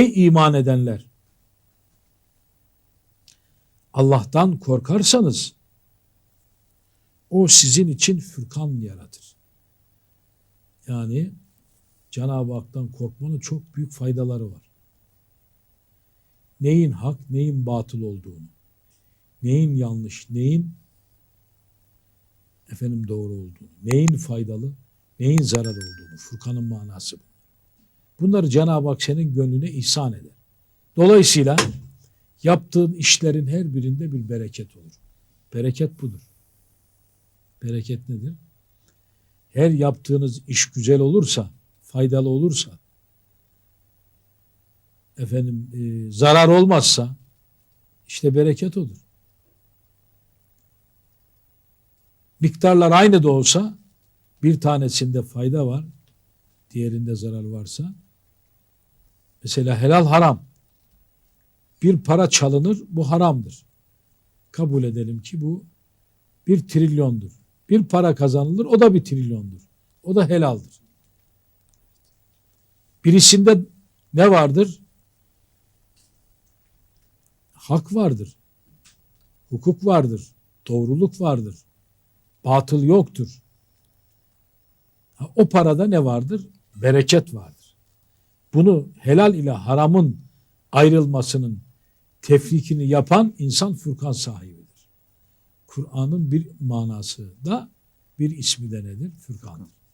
Ey iman edenler! Allah'tan korkarsanız o sizin için fırkan yaratır. Yani Cenab-ı Hak'tan korkmanın çok büyük faydaları var. Neyin hak, neyin batıl olduğunu, neyin yanlış, neyin efendim doğru olduğunu, neyin faydalı, neyin zarar olduğunu, Furkan'ın manası bu. Bunları Cenab-ı Hak senin gönlüne ihsan eder. Dolayısıyla yaptığın işlerin her birinde bir bereket olur. Bereket budur. Bereket nedir? Her yaptığınız iş güzel olursa, faydalı olursa, efendim e, zarar olmazsa işte bereket odur. Miktarlar aynı da olsa bir tanesinde fayda var, diğerinde zarar varsa mesela helal haram bir para çalınır bu haramdır. Kabul edelim ki bu bir trilyondur. Bir para kazanılır o da bir trilyondur. O da helaldir. Birisinde ne vardır? Hak vardır. Hukuk vardır. Doğruluk vardır. Batıl yoktur. O parada ne vardır? Bereket vardır. Bunu helal ile haramın ayrılmasının tefrikini yapan insan Furkan sahibidir. Kur'an'ın bir manası da bir ismi de nedir? Furkan'dır.